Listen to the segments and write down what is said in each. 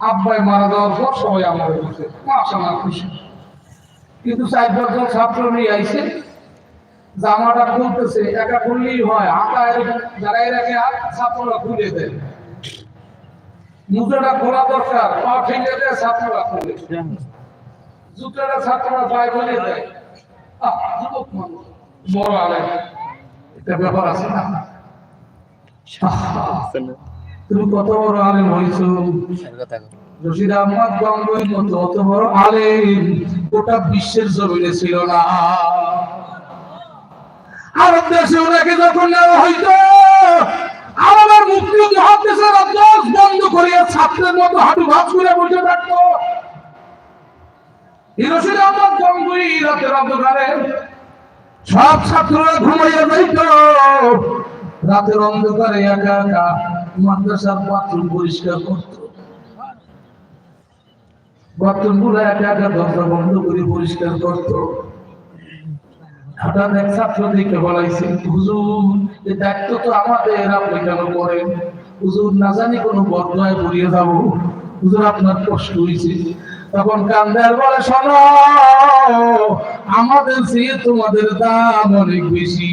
আব্বাই মারা যাওয়ার পর সবাই আমার বলছে খুশি। কিন্তু চার পাঁচজন ছাত্র নিয়ে আইছে। জামাটা খুলতেছে, একা খুললেই হয়। এরকম জায়গায় রাখে হাত ছাত্ররা খুলে দেয়। খোলা দরকার, পা দেয়, ছাত্ররা খুলে ছাত্ররা পায়ে বলে দেয়। যুবক মানুষ, বড় এটা ব্যাপার আছে না? তুমি কত বড় আলেম হয়েছ? রশিদ আহমদ গঙ্গোর মতো অত বড় আলেম গোটা বিশ্বের জমিনে ছিল না। আরব দেশে ওনাকে যখন নেওয়া হইতো আমার মুক্তি মহাদেশের দশ বন্ধ করিয়া ছাত্রের মতো হাঁটু ভাঁজ করে বসে থাকতো। রশিদ আহমদ গঙ্গুই রাতের অন্ধকারে সব ছাত্ররা ঘুমাইয়া যাইত। রাতের অন্ধকারে একা একা বাথরুম পরিষ্কার করত। বাথরুমগুলো দরজা বন্ধ করে পরিষ্কার করত। হঠাৎ এক ছাত্র দেখে হুজুর দায়িত্ব তো আমাদের, আপনি কেন করেন? হুজুর, না জানি কোনো বদলায় পড়িয়ে যাব। হুজুর, আপনার কষ্ট হয়েছে তখন কান্দার বলে, শোনো, আমাদের চেয়ে তোমাদের দাম অনেক বেশি।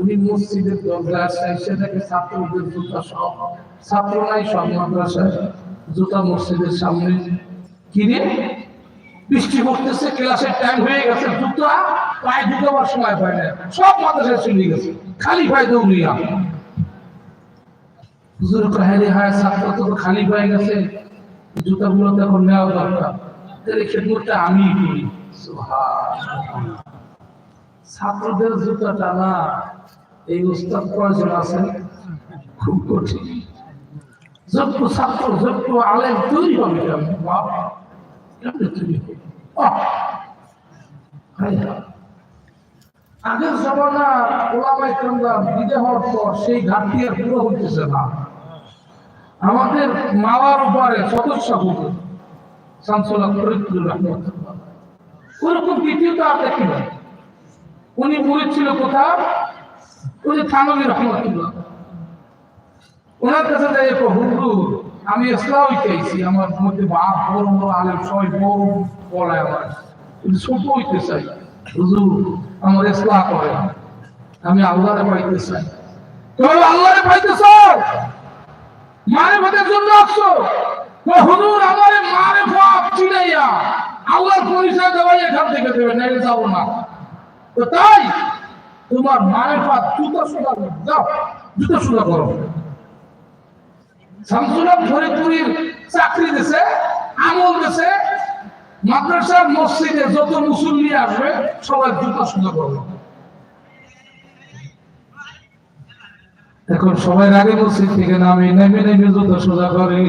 উনি মসজিদের দরজা আসে সেটাকে ছাত্রদের জুতা সব ছাত্র নাই সব মাদ্রাসায় জুতা মসজিদের সামনে কিনে বৃষ্টি পড়তেছে, ক্লাসের টাইম হয়ে গেছে, জুতা পায়ে ঢুকাবার সময় পায় না সব মাদ্রাসায় চলে গেছে, খালি পায়ে দৌড়িয়া। হুজুর কাহিনী হয় ছাত্র তো খালি পায়ে গেছে, জুতাগুলো তো এখন নেওয়া দরকার। তাহলে খেদমতটা আমি করি। সুবহান। ছাত্রদের জুতাটা না এই উস্তাদ কয়জন আছেন? খুব কঠিন। যোগ্য ছাত্র যোগ্য আলেম হবে। আগের জমানা ওলামাই কামরা বিদে হওয়ার পর সেই ঘাটতি আর পুরো হইতেছে না। আমাদের মাওয়ার উপরে সদস্য হুজুর শামসুল্লাহ ফরিদুর রহমতুল্লাহ। ওরকম আর দেখি না। উনি মুরিদ ছিল কোথাও যে থানবী রহমতুল্লাহ। ওনার কাছে যাই হুজুর, আমি ইসলামই চাইছি আমার মধ্যে বাপ বড় বড় আলেম, সবাই বড় বলায় আমার। কিন্তু ছোট হইতে চাই। হুজুর, আমার ইসলাম করে আমি আল্লাহরে পাইতে চাই। তুমি আল্লাহরে পাইতে চাও? মারে ভাতের জন্য আসছো? হুজুর চিনাইয়া আল্লাহর পরিচয় দেওয়াই এখান থেকে দেবে, নাইলে যাব না। তো তাই তোমার মারে ভাত জুতো জুতো করো শামসুলাম ফরিদপুরের চাকরি দিছে, আমল দিছে মসজিদে যত মুসল্লি আসবে, সবাই জুতো এখন সবাই আগে মসজিদ থেকে নামে নেমে নেমে জুতো সোজা করে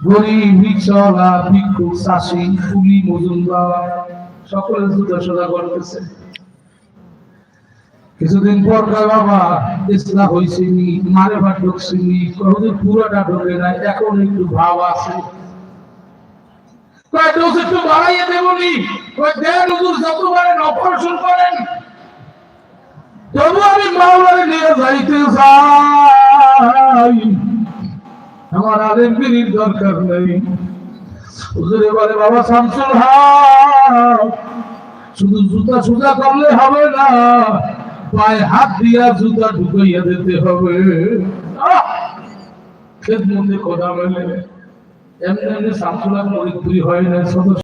গরিব ভিক্ষলা ভিক্ষুক চাষি কুলি মজুমদার। সকলে সোজা করতেছে কিছুদিন পর বাবা ইসলাম মারে ভাত ঢুকছিনি এখন একটু ভাব আছে। কয় একটু বাড়াইয়ে দেবনি? কয়, দেন হুজুর অপারেশন করেন তবু আমি নিয়ে যাইতে চাই। আমার আলেমগিরির দরকার নেই। হুজুর এবারে, বাবা, শামসুল হক শুধু জুতা সুজা করলে হবে না, পায়ে হাত দিয়া জুতা ঢুকাইয়া দিতে হবে। খেত মধ্যে কথা মেলে এমনি এমনি শামসুল হক হয় না